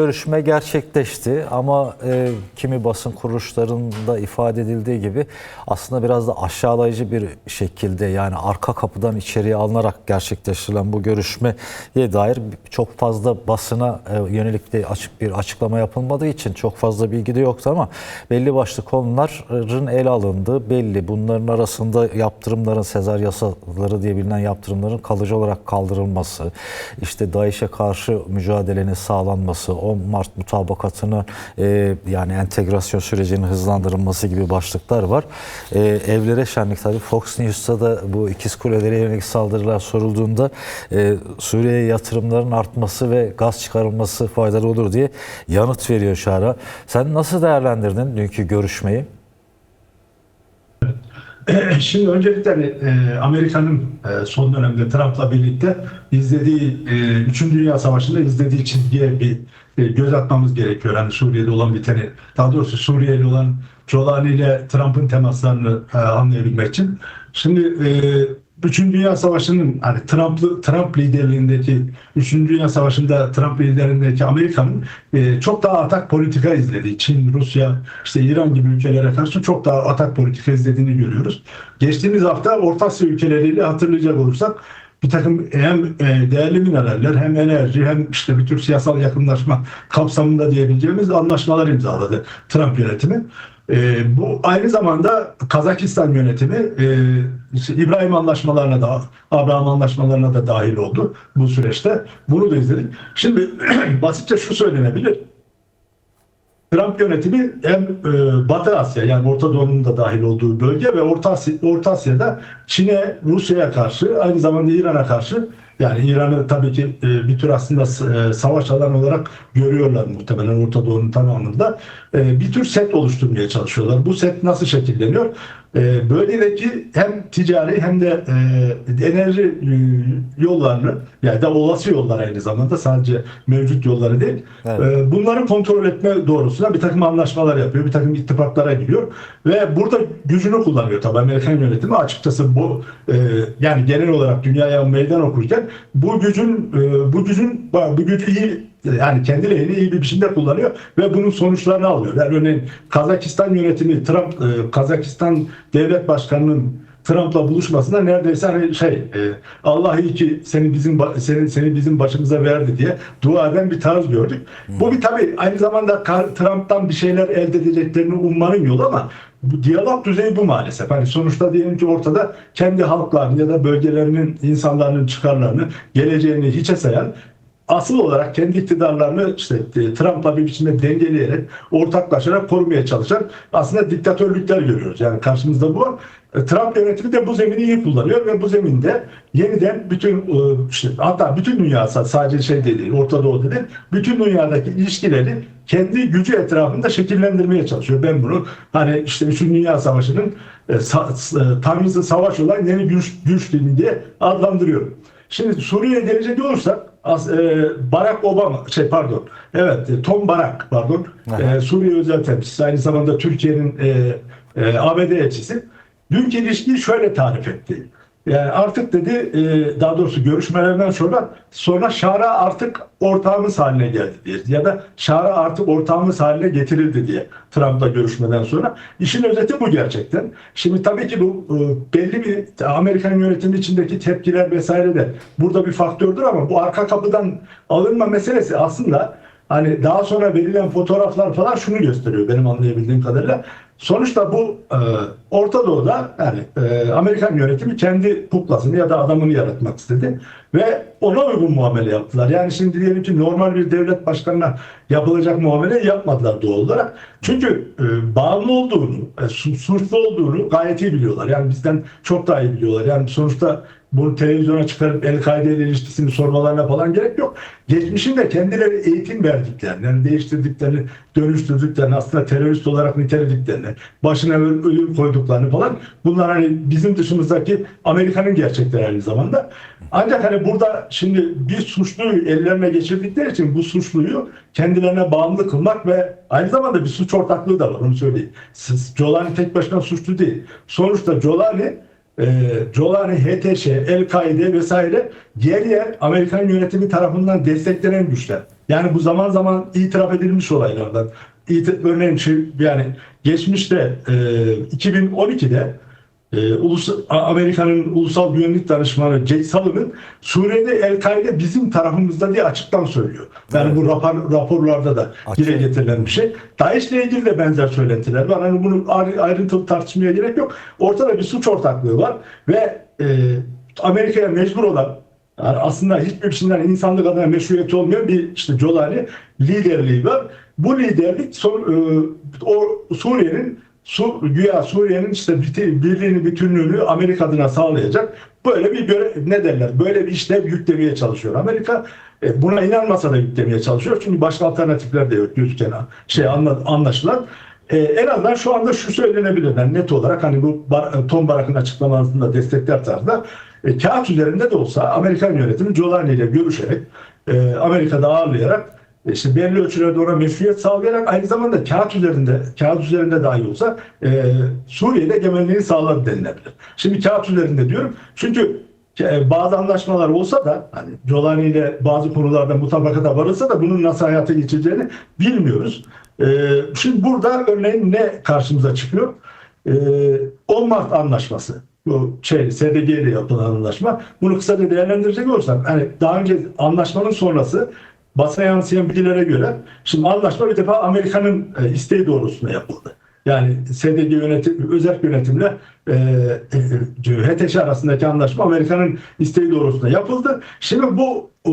Görüşme gerçekleşti ama e, kimi basın kuruluşlarında ifade edildiği gibi aslında biraz da aşağılayıcı bir şekilde yani arka kapıdan içeriye alınarak gerçekleştirilen bu görüşmeye dair çok fazla basına e, yönelik de açık bir açıklama yapılmadığı için çok fazla bilgi de yoktu ama belli başlı konuların ele alındığı belli. Bunların arasında yaptırımların Sezar yasaları diye bilinen yaptırımların kalıcı olarak kaldırılması, işte DAEŞ'e karşı mücadelenin sağlanması, 10 Mart mutabakatını e, yani entegrasyon sürecinin hızlandırılması gibi başlıklar var. E, evlere şenlik tabii Fox News'ta da bu ikiz kulelere yönelik saldırılar sorulduğunda e, Suriye'ye yatırımların artması ve gaz çıkarılması faydalı olur diye yanıt veriyor Şara. Sen nasıl değerlendirdin dünkü görüşmeyi? Şimdi öncelikle e, Amerika'nın e, son dönemde Trump'la birlikte izlediği e, Üçüncü Dünya Savaşı'nda izlediği çizgiye bir göz atmamız gerekiyor. Hani Suriye'de olan biteni, daha doğrusu Suriye'li olan Jolani ile Trump'ın temaslarını e, anlayabilmek için. Şimdi e, Üçüncü Dünya Savaşı'nın hani Trump'lı Trump liderliğindeki Üçüncü Dünya Savaşı'nda Trump liderliğindeki Amerika'nın e, çok daha atak politika izlediği, Çin, Rusya, işte İran gibi ülkelere karşı çok daha atak politika izlediğini görüyoruz. Geçtiğimiz hafta Orta Asya ülkeleriyle hatırlayacak olursak bir takım hem e, değerli mineraller hem enerji hem işte bir tür siyasal yakınlaşma kapsamında diyebileceğimiz anlaşmalar imzaladı Trump yönetimi. E, bu aynı zamanda Kazakistan yönetimi e, İbrahim anlaşmalarına da Abraham anlaşmalarına da dahil oldu bu süreçte. Bunu da izledik. Şimdi basitçe şu söylenebilir. Trump yönetimi hem e, Batı Asya yani Orta Doğu'nun da dahil olduğu bölge ve Orta, Asya, Orta Asya'da Çin'e, Rusya'ya karşı aynı zamanda İran'a karşı yani İran'ı tabii ki e, bir tür aslında e, savaş alanı olarak görüyorlar muhtemelen Orta Doğu'nun tamamında. E, bir tür set oluşturmaya çalışıyorlar. Bu set nasıl şekilleniyor? E, bölgedeki hem ticari hem de e, enerji e, yollarını yani da olası yollar aynı zamanda sadece mevcut yolları değil. Evet. E, bunları kontrol etme doğrusunda bir takım anlaşmalar yapıyor, bir takım ittifaklara giriyor ve burada gücünü kullanıyor tabii Amerikan yönetimi açıkçası bu yani genel olarak dünyaya meydan okurken bu gücün bu gücün bu gücü iyi yani kendi lehine iyi bir biçimde kullanıyor ve bunun sonuçlarını alıyor. Yani örneğin Kazakistan yönetimi Trump e, Kazakistan devlet başkanının Trump'la buluşmasında neredeyse hani şey e, Allah iyi ki seni bizim seni seni bizim başımıza verdi diye dua eden bir tarz gördük. Bu bir tabii aynı zamanda Trump'tan bir şeyler elde edeceklerini ummanın yolu ama bu diyalog düzeyi bu maalesef. Hani sonuçta diyelim ki ortada kendi halklarının ya da bölgelerinin insanların çıkarlarını, geleceğini hiçe sayan asıl olarak kendi iktidarlarını işte e, Trump'la bir biçimde dengeleyerek, ortaklaşarak korumaya çalışan aslında diktatörlükler görüyoruz. Yani karşımızda bu. var. E, Trump yönetimi de bu zemini iyi kullanıyor ve bu zeminde yeniden bütün e, işte hatta bütün dünya sadece şey değil, Orta Doğu değil, bütün dünyadaki ilişkileri kendi gücü etrafında şekillendirmeye çalışıyor. Ben bunu hani işte 3. Dünya Savaşı'nın e, sa- e, savaş olan yeni güç, güç diye adlandırıyorum. Şimdi Suriye'ye gelecek olursak as- e, Barack Obama şey pardon evet e, Tom Barak pardon Aha. e, Suriye özel temsilcisi aynı zamanda Türkiye'nin e, e, ABD elçisi dünkü ilişkiyi şöyle tarif etti. Yani artık dedi e, daha doğrusu görüşmelerden sonra sonra Şara artık ortağımız haline geldi diye ya da Şara artık ortağımız haline getirildi diye Trump'la görüşmeden sonra. işin özeti bu gerçekten. Şimdi tabii ki bu e, belli bir Amerikan yönetimi içindeki tepkiler vesaire de burada bir faktördür ama bu arka kapıdan alınma meselesi aslında hani daha sonra verilen fotoğraflar falan şunu gösteriyor benim anlayabildiğim kadarıyla. Sonuçta bu e, Orta Doğu'da yani e, Amerikan yönetimi kendi kuklasını ya da adamını yaratmak istedi ve ona uygun muamele yaptılar. Yani şimdi diyelim ki normal bir devlet başkanına yapılacak muamele yapmadılar doğal olarak. Çünkü e, bağımlı olduğunu, e, su- suçlu olduğunu gayet iyi biliyorlar. Yani bizden çok daha iyi biliyorlar. Yani sonuçta bunu televizyona çıkarıp El-Kaide ilişkisini sormalarına falan gerek yok. Geçmişinde kendileri eğitim verdiklerini, yani değiştirdiklerini, dönüştürdüklerini, aslında terörist olarak nitelediklerini, başına öl- ölüm koyduklarını falan bunlar hani bizim dışımızdaki Amerika'nın gerçekleri aynı zamanda. Ancak hani burada şimdi bir suçluyu ellerine geçirdikleri için bu suçluyu kendilerine bağımlı kılmak ve aynı zamanda bir suç ortaklığı da var onu söyleyeyim. Siz- Jolani tek başına suçlu değil. Sonuçta Jolani e, Jolani, HTŞ, El-Kaide vesaire yer Amerikan yönetimi tarafından desteklenen güçler. Yani bu zaman zaman itiraf edilmiş olaylardan. İti- Örneğin şey, yani geçmişte e, 2012'de e, ulus, A- Amerika'nın ulusal güvenlik danışmanı Jake Sullivan Suriye'de El-Kaide bizim tarafımızda diye açıktan söylüyor. Yani bu rapor, raporlarda da Açık. dile getirilen bir şey. DAEŞ'le ilgili de benzer söylentiler var. Hani bunu ayrı- ayrıntılı tartışmaya gerek yok. Ortada bir suç ortaklığı var ve e, Amerika'ya mecbur olan yani aslında hiçbirisinden insanlık adına meşruiyeti olmayan bir işte Jolani liderliği var. Bu liderlik son, e, o Suriye'nin Su, güya Suriye'nin işte birliğini, bütünlüğünü Amerika adına sağlayacak böyle bir göre, ne derler böyle bir işlev yüklemeye çalışıyor. Amerika e, buna inanmasa da yüklemeye çalışıyor. Çünkü başka alternatifler de yok gözüken şey anla, anlaşılan. E, en azından şu anda şu söylenebilir. Yani net olarak hani bu Bar- Tom Barak'ın açıklamasında destekler tarzında e, kağıt üzerinde de olsa Amerikan yönetimi Giuliani ile görüşerek e, Amerika'da ağırlayarak işte belli ölçülerde ona meşruiyet sağlayarak aynı zamanda kağıt üzerinde kağıt üzerinde dahi olsa e, Suriye'de egemenliğini sağladı denilebilir. Şimdi kağıt üzerinde diyorum çünkü e, bazı anlaşmalar olsa da hani Giuliani ile bazı konularda mutabakata varılsa da bunun nasıl hayata geçeceğini bilmiyoruz. E, şimdi burada örneğin ne karşımıza çıkıyor? E, 10 Mart anlaşması. Bu şey SDG ile yapılan anlaşma. Bunu kısaca değerlendirecek olursak hani daha önce anlaşmanın sonrası basına yansıyan bilgilere göre şimdi anlaşma bir defa Amerika'nın e, isteği doğrultusunda yapıldı. Yani SDG yönetim, özel yönetimle e, e, HTŞ arasındaki anlaşma Amerika'nın isteği doğrultusunda yapıldı. Şimdi bu e,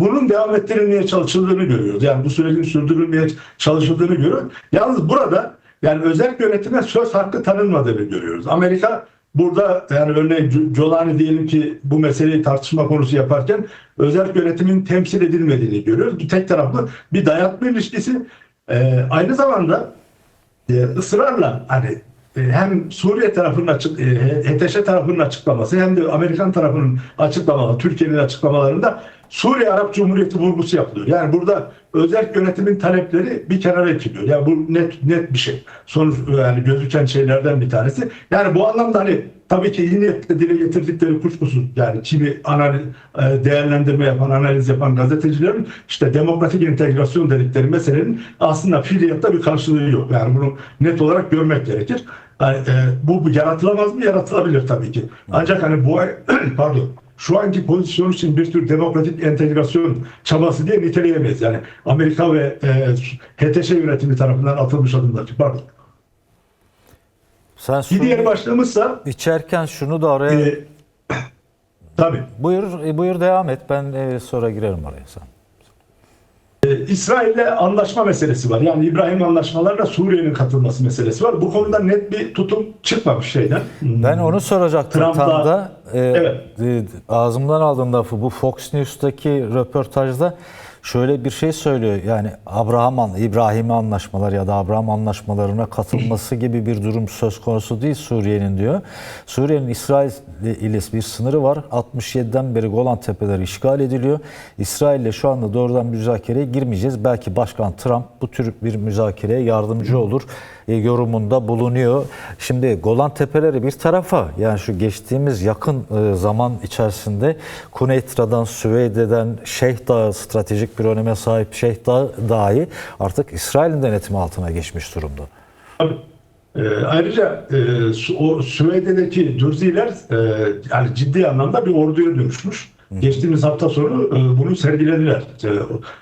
bunun devam ettirilmeye çalışıldığını görüyoruz. Yani bu sürecin sürdürülmeye çalışıldığını görüyoruz. Yalnız burada yani özel yönetime söz hakkı tanınmadığını görüyoruz. Amerika Burada yani örneğin Jolani diyelim ki bu meseleyi tartışma konusu yaparken özel yönetimin temsil edilmediğini görüyoruz. Bir tek taraflı bir dayatma ilişkisi. Ee, aynı zamanda e, ısrarla hani e, hem Suriye tarafının açık, e, HTŞ tarafının açıklaması hem de Amerikan tarafının açıklamaları, Türkiye'nin açıklamalarında Suriye Arap Cumhuriyeti vurgusu yapılıyor. Yani burada özel yönetimin talepleri bir kenara itiliyor. Yani bu net net bir şey. Sonuç yani gözüken şeylerden bir tanesi. Yani bu anlamda hani tabii ki iyi dile getirdikleri kuşkusuz. Yani kimi analiz, e, değerlendirme yapan, analiz yapan gazetecilerin işte demokratik entegrasyon dedikleri meselenin aslında fiiliyatta bir karşılığı yok. Yani bunu net olarak görmek gerekir. Yani, e, bu yaratılamaz mı? Yaratılabilir tabii ki. Ancak hani bu pardon şu anki pozisyon için bir tür demokratik entegrasyon çabası diye niteleyemeyiz. Yani Amerika ve e, HTŞ yönetimi tarafından atılmış adımlar. Pardon. Sen Bir diğer başlığımızsa içerken şunu da araya e, tabii buyur e, buyur devam et. Ben e, sonra girerim araya sen. e, İsrail'le anlaşma meselesi var. Yani İbrahim anlaşmalarına Suriye'nin katılması meselesi var. Bu konuda net bir tutum çıkmamış şeyden. Ben onu soracaktım Trump'la- tam da. E, Evet. ağzımdan aldığın lafı bu Fox News'taki röportajda şöyle bir şey söylüyor. Yani Abraham an- İbrahim anlaşmalar ya da Abraham anlaşmalarına katılması gibi bir durum söz konusu değil Suriye'nin diyor. Suriye'nin İsrail ile bir sınırı var. 67'den beri Golan Tepeleri işgal ediliyor. İsrail ile şu anda doğrudan müzakereye girmeyeceğiz. Belki Başkan Trump bu tür bir müzakereye yardımcı olur yorumunda bulunuyor. Şimdi Golan Tepeleri bir tarafa yani şu geçtiğimiz yakın e, zaman içerisinde Kuneytra'dan, Süveyde'den Şeyh Dağı stratejik bir öneme sahip Şeyh Dağı dahi artık İsrail'in denetimi altına geçmiş durumda. Tabii. E, ayrıca e, o Süveyde'deki Dürziler e, yani ciddi anlamda bir orduya dönüşmüş. Geçtiğimiz hafta sonu e, bunu sergilediler. E,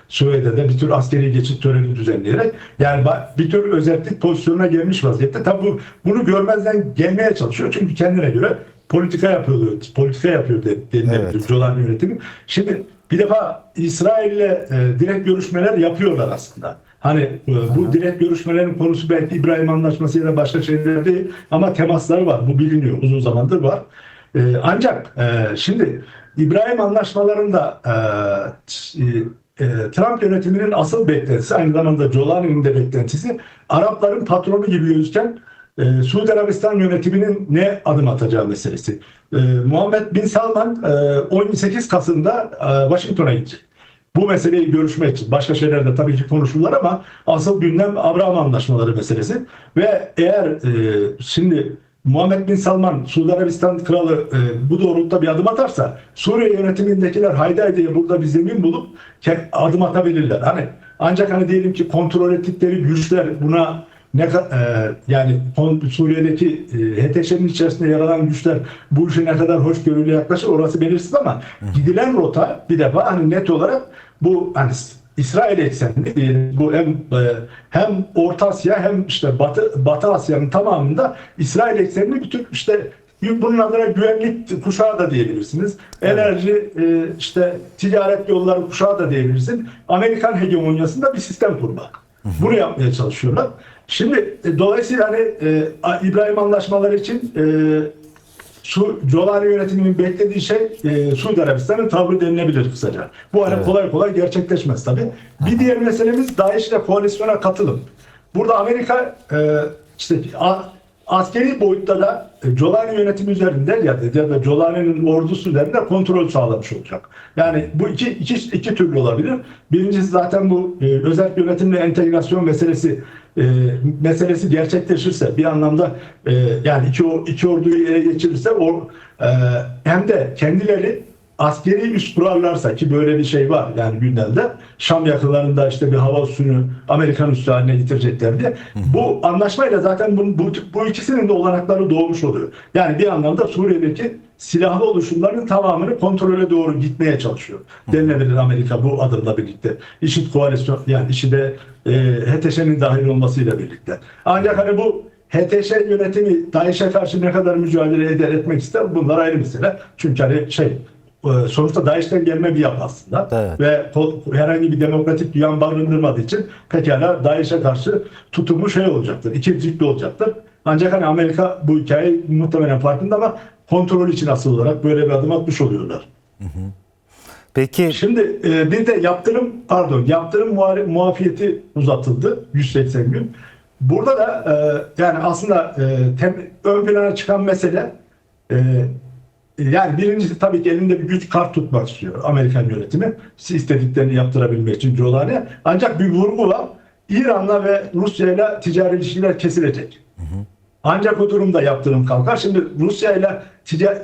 Süveyde'de bir tür askeri geçit töreni düzenleyerek. Yani bir tür özellik pozisyonuna gelmiş vaziyette. Tabii bu, bunu görmezden gelmeye çalışıyor. Çünkü kendine göre politika yapıyor, politika yapıyor de- denilebilir Evet. Jolan yönetimi. Şimdi bir defa İsrail'le e, direkt görüşmeler yapıyorlar aslında. Hani e, bu direkt görüşmelerin konusu belki İbrahim Anlaşması ya da başka şeyler değil ama temasları var. Bu biliniyor. Uzun zamandır var. E, ancak e, şimdi İbrahim Anlaşmalarında e, e, Trump yönetiminin asıl beklentisi aynı zamanda Jolani'nin de beklentisi Arapların patronu gibi gözüken e, Suudi Arabistan yönetiminin ne adım atacağı meselesi. E, Muhammed Bin Salman e, 18 Kasım'da e, Washington'a gidecek. Bu meseleyi görüşmek için başka şeyler de tabii ki konuşurlar ama asıl gündem Abraham anlaşmaları meselesi ve eğer e, şimdi Muhammed Bin Salman, Suudi Arabistan kralı e, bu doğrultuda bir adım atarsa Suriye yönetimindekiler haydi haydi burada bir zemin bulup adım atabilirler. Hani ancak hani diyelim ki kontrol ettikleri güçler buna ne e, yani Suriye'deki e, HTŞ'nin içerisinde yer alan güçler bu işe ne kadar hoşgörüyle yaklaşır orası belirsiz ama gidilen rota bir defa hani net olarak bu hani İsrail eksenli diyelim. bu hem e, hem Orta Asya hem işte Batı Batı Asya'nın tamamında İsrail eksenli bir tür işte bunun adına güvenlik kuşağı da diyebilirsiniz. Enerji e, işte ticaret yolları kuşağı da diyebilirsin. Amerikan hegemonyasında bir sistem kurmak. Bunu yapmaya çalışıyorlar. Şimdi e, dolayısıyla hani e, İbrahim anlaşmaları için e, Su, Colani yönetiminin beklediği şey e, Suudi Arabistan'ın tavrı denilebilir kısaca. Bu hani Evet. kolay kolay gerçekleşmez tabii. Bir diğer meselemiz DAEŞ ile koalisyona katılım. Burada Amerika e, işte askeri boyutta da e, Colani yönetimi üzerinde ya da, ya Colani'nin ordusu üzerinde kontrol sağlamış olacak. Yani bu iki, iki, iki türlü olabilir. Birincisi zaten bu e, özel yönetimle entegrasyon meselesi e, meselesi gerçekleşirse bir anlamda e, yani iki, iki orduyu ele geçirirse o e, hem de kendileri askeri üs kurarlarsa ki böyle bir şey var yani gündemde Şam yakınlarında işte bir hava üssünü Amerikan üssü haline getirecekler diye. Bu anlaşmayla zaten bu, bu, bu ikisinin de olanakları doğmuş oluyor. Yani bir anlamda Suriye'deki silahlı oluşumların tamamını kontrole doğru gitmeye çalışıyor. Denilebilir Amerika bu adımla birlikte. IŞİD koalisyon yani IŞİD'e e, HTŞ'nin dahil olmasıyla birlikte. Ancak hani bu HTŞ yönetimi DAEŞ'e karşı ne kadar mücadele eder etmek ister bunlar ayrı mesele. Çünkü hani şey sonuçta DAEŞ'ten gelme bir yapı aslında. Evet. Ve herhangi bir demokratik duyan barındırmadığı için pekala DAEŞ'e karşı tutumu şey olacaktır. İkircikli olacaktır. Ancak hani Amerika bu hikayeyi muhtemelen farkında ama kontrol için asıl olarak böyle bir adım atmış oluyorlar. Peki Şimdi e, bir de yaptırım pardon yaptırım muafiyeti uzatıldı 180 gün. Burada da e, yani aslında e, tem- ön plana çıkan mesele e, yani birincisi tabii ki elinde bir güç kart tutmak istiyor Amerikan yönetimi. istediklerini yaptırabilmek için Colani. Ancak bir vurgu var. İran'la ve Rusya'yla ticari ilişkiler kesilecek. Ancak o durumda yaptırım kalkar. Şimdi Rusya ile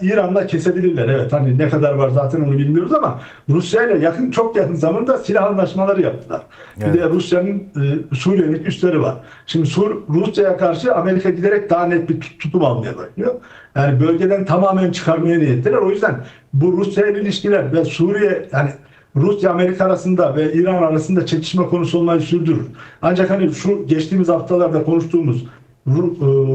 İran'la kesebilirler. Evet hani ne kadar var zaten onu bilmiyoruz ama Rusya ile yakın çok yakın zamanda silah anlaşmaları yaptılar. Evet. Bir de Rusya'nın e, Suriye'nin üsleri var. Şimdi Sur Rusya'ya karşı Amerika giderek daha net bir tut- tutum almaya başlıyor. Yani bölgeden tamamen çıkarmaya niyetliler. O yüzden bu Rusya ile ilişkiler ve Suriye yani Rusya Amerika arasında ve İran arasında çekişme konusu olmayı sürdürür. Ancak hani şu geçtiğimiz haftalarda konuştuğumuz e,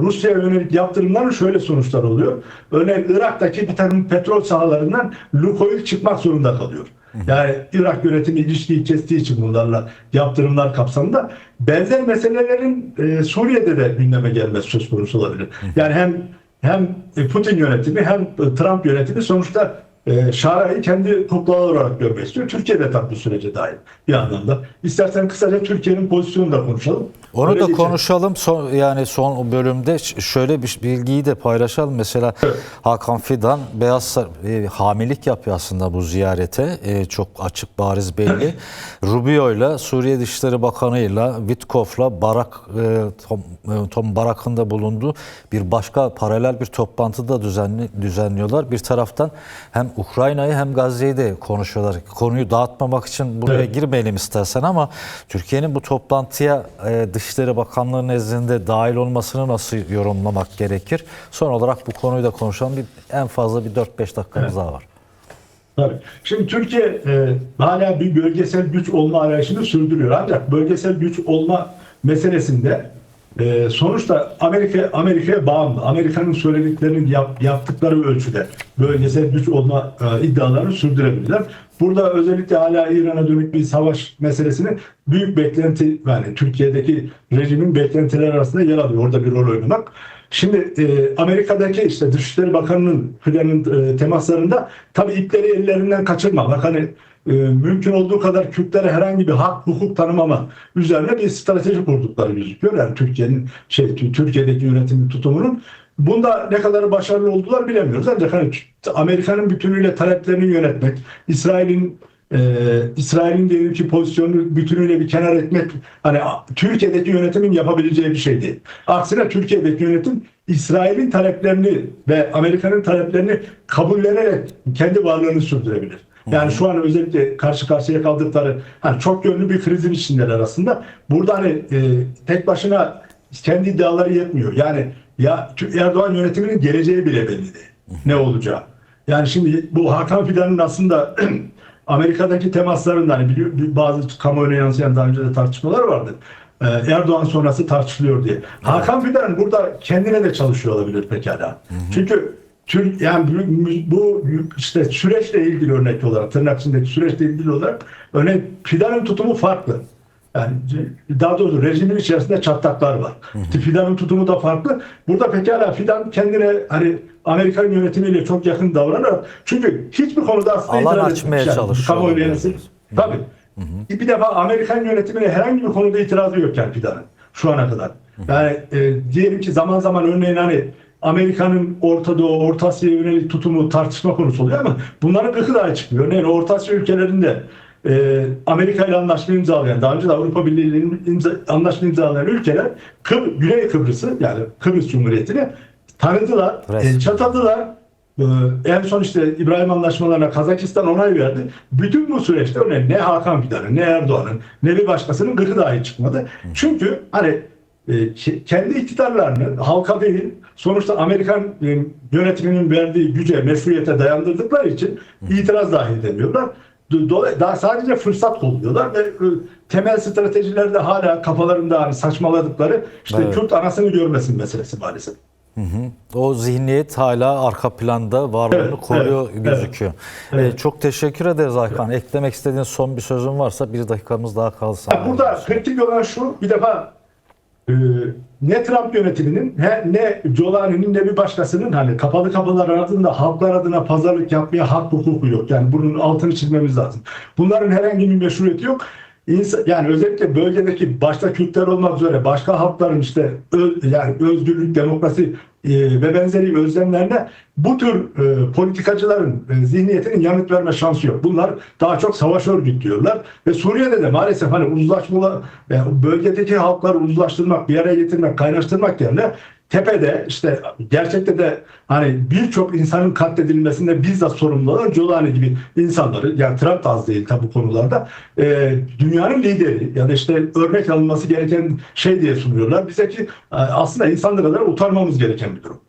Rusya'ya yönelik yaptırımların şöyle sonuçlar oluyor. Örneğin Irak'taki bir takım petrol sahalarından Lukoil çıkmak zorunda kalıyor. Yani Irak yönetimi ilişkiyi kestiği için bunlarla yaptırımlar kapsamında benzer meselelerin e, Suriye'de de gündeme gelmesi söz konusu olabilir. Yani hem hem Putin yönetimi hem e, Trump yönetimi sonuçta e, Şara'yı kendi kuklağı olarak görmek istiyor. Türkiye de tabii bu sürece dahil bir anlamda. İstersen kısaca Türkiye'nin pozisyonunu da konuşalım. Onu Öyle da geçelim. konuşalım. Son, yani son bölümde şöyle bir bilgiyi de paylaşalım. Mesela Hakan Fidan Beyaz Saray- e, hamilik yapıyor aslında bu ziyarete. E, çok açık bariz belli. Rubio'yla Suriye Dışişleri Bakanı'yla Witkoff'la Barak e, Tom, e, Tom Barak'ın da bulunduğu bir başka paralel bir toplantıda düzenli, düzenliyorlar. Bir taraftan hem Ukrayna'yı hem Gazze'yi de konuşuyorlar. Konuyu dağıtmamak için buraya Evet. girmeyelim istersen ama Türkiye'nin bu toplantıya e, Dışişleri Bakanlığı nezdinde dahil olmasını nasıl yorumlamak gerekir? Son olarak bu konuyu da konuşalım. Bir, en fazla bir 4-5 dakikamız daha var. Tabii. Şimdi Türkiye e, hala bir bölgesel güç olma arayışını sürdürüyor. Ancak bölgesel güç olma meselesinde e, sonuçta Amerika Amerika'ya bağımlı. Amerika'nın söylediklerinin yap- yaptıkları ölçüde bölgesel güç olma e, iddialarını sürdürebilirler. Burada özellikle hala İran'a dönük bir savaş meselesini büyük beklenti yani Türkiye'deki rejimin beklentileri arasında yer alıyor. Orada bir rol oynamak. Şimdi e, Amerika'daki işte Dışişleri Bakanı'nın Fidan'ın e, temaslarında tabii ipleri ellerinden kaçırma. Bak hani e, mümkün olduğu kadar Kürtlere herhangi bir hak, hukuk tanımama üzerine bir strateji kurdukları gözüküyor. Yani Türkiye'nin şey Türkiye'deki yönetimin tutumunun Bunda ne kadar başarılı oldular bilemiyoruz. Ancak hani Amerika'nın bütünüyle taleplerini yönetmek, İsrail'in e, İsrail'in diyelim ki pozisyonunu bütünüyle bir kenar etmek hani Türkiye'deki yönetimin yapabileceği bir şey değil. Aksine Türkiye'deki yönetim İsrail'in taleplerini ve Amerika'nın taleplerini kabullenerek kendi varlığını sürdürebilir. Yani şu an özellikle karşı karşıya kaldıkları hani çok yönlü bir krizin içindeler aslında. Burada hani e, tek başına kendi iddiaları yetmiyor. Yani ya Erdoğan yönetiminin geleceği bile belli değil. Ne olacağı. Yani şimdi bu Hakan Fidan'ın aslında Amerika'daki temaslarında hani biliyor, bazı kamuoyuna yansıyan daha önce de tartışmalar vardı. Ee, Erdoğan sonrası tartışılıyor diye. Hakan Fidan burada kendine de çalışıyor olabilir pekala. Çünkü Tür, yani bu, işte süreçle ilgili örnek olarak tırnak içindeki süreçle ilgili olarak örnek Fidan'ın tutumu farklı. Yani daha doğrusu rejimin içerisinde çatlaklar var. Fidan'ın tutumu da farklı. Burada pekala Fidan kendine hani Amerikan yönetimiyle çok yakın davranır. Çünkü hiçbir konuda aslında Alan itiraz açmaya etmemiş. çalışıyor. kamuoyuna yansır. Tabii. Bir defa Amerikan yönetimine herhangi bir konuda itirazı yok yani Fidan'ın şu ana kadar. Yani e, diyelim ki zaman zaman örneğin hani Amerika'nın Orta Doğu, Orta Asya'ya yönelik tutumu tartışma konusu oluyor ama bunların gıkı dahi çıkmıyor. Örneğin Orta Asya ülkelerinde e, Amerika ile anlaşma imzalayan, daha önce de Avrupa Birliği ile imza, anlaşma imzalayan ülkeler Kıb Güney Kıbrıs'ı yani Kıbrıs Cumhuriyeti'ni tanıdılar, e, çatadılar. Ee, En son işte İbrahim anlaşmalarına Kazakistan onay verdi. Bütün bu süreçte örneğin ne Hakan Fidan'ın ne Erdoğan'ın ne bir başkasının gıkı dahi çıkmadı. Çünkü hani e, kendi iktidarlarını halka değil sonuçta Amerikan e, yönetiminin verdiği güce, meşruiyete dayandırdıkları için itiraz dahi edemiyorlar. Daha sadece fırsat kolluyorlar ve e, temel stratejilerde hala kafalarında hani saçmaladıkları işte Evet. Kürt anasını görmesin meselesi maalesef. O zihniyet hala arka planda varlığını Evet, koruyor evet, gözüküyor. evet. Ee, çok teşekkür ederiz Hakan. Eklemek istediğin son bir sözün varsa bir dakikamız daha kalsa. Ya Burada kritik olan şu bir defa e, ne Trump yönetiminin he- ne Giuliani'nin ne bir başkasının hani kapalı kapılar ardında halklar adına pazarlık yapmaya hak hukuku yok. Yani bunun altını çizmemiz lazım. Bunların herhangi bir meşruiyeti yok. İnsan, yani özellikle bölgedeki başta Kürtler olmak üzere başka halkların işte öz, yani özgürlük, demokrasi e, ve benzeri özlemlerine bu tür e, politikacıların e, zihniyetinin yanıt verme şansı yok. Bunlar daha çok savaş örgütlüyorlar ve Suriye'de de maalesef hani uzlaşmalı yani bölgedeki halkları uzlaştırmak, bir araya getirmek, kaynaştırmak yerine tepede işte gerçekte de hani birçok insanın katledilmesinde bizzat sorumlu olan Giuliani gibi insanları yani Trump da az değil tabi bu konularda e, dünyanın lideri ya da işte örnek alınması gereken şey diye sunuyorlar. Bize ki e, aslında insanlık kadar utanmamız gereken bir durum.